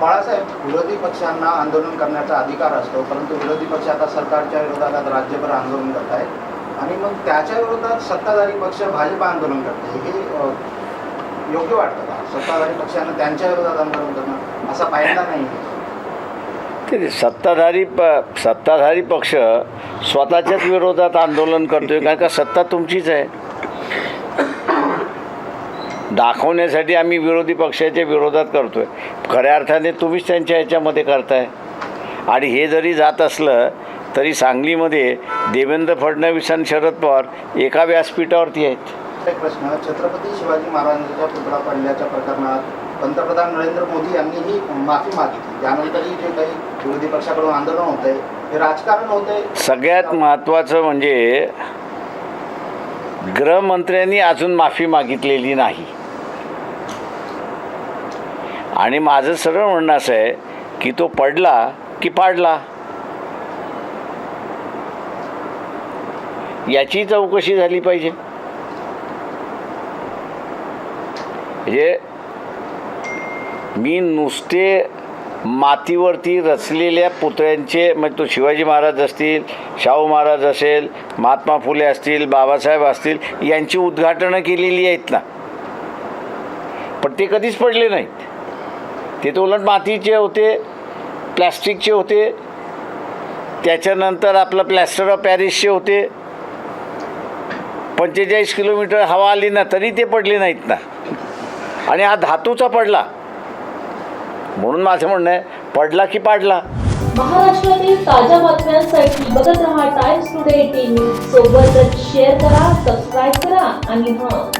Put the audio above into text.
बाळासाहेब विरोधी पक्षांना आंदोलन करण्याचा अधिकार असतो परंतु विरोधी पक्ष आता सरकारच्या विरोधात आता राज्यभर आंदोलन करत आहेत. आणि मग त्याच्या विरोधात सत्ताधारी पक्ष भाजप आंदोलन करते. हे योग्य वाटतं का? सत्ताधारी पक्षांना त्यांच्या विरोधात आंदोलन करणं असा फायदा नाही सत्ताधारी प सत्ताधारी पक्ष स्वतःच्याच विरोधात आंदोलन करतोय? कारण का सत्ता तुमचीच आहे. दाखवण्यासाठी आम्ही विरोधी पक्षाच्या विरोधात करतोय. खऱ्या अर्थाने तुम्हीच त्यांच्या ह्याच्यामध्ये करताय. आणि हे जरी जात असलं तरी सांगलीमध्ये देवेंद्र फडणवीस आणि शरद पवार एका व्यासपीठावरती आहेत. प्रश्न. छत्रपती शिवाजी महाराजांचा पुतळा पडल्याच्या प्रकरणात पंतप्रधान नरेंद्र मोदी यांनीही माफी मागितली. त्यानंतरही जे काही विरोधी पक्षाकडून आंदोलन होत आहे हे राजकारण होत आहे सगळ्यात महत्त्वाचं म्हणजे गृहमंत्र्यांनी अजून माफी मागितलेली नाही. आणि माझं सरळ म्हणणं असं आहे की तो पडला की पाडला. याची चौकशी झाली पाहिजे. म्हणजे मी नुसते मातीवरती रचलेल्या पुतळ्यांचे म्हणजे तो शिवाजी महाराज असतील शाहू महाराज असेल महात्मा फुले असतील बाबासाहेब असतील यांची उद्घाटनं केलेली आहेत ना. पण ते कधीच पडले नाहीत. ते तर उलट मातीचे होते प्लॅस्टिकचे होते. त्याच्यानंतर आपलं प्लॅस्टर ऑफ पॅरिसचे होते. पंचेचाळीस किलोमीटर हवा आली ना तरी ते पडले नाहीत ना. आणि हा धातूचा पडला. म्हणून माझं म्हणणं आहे पडला की पाडला. महाराष्ट्रातील ताज्या बातम्यांसाठी बघत रहा टाइम्स टुडे एटीन सोबतच शेअर करा सबस्क्राईब करा आणि हां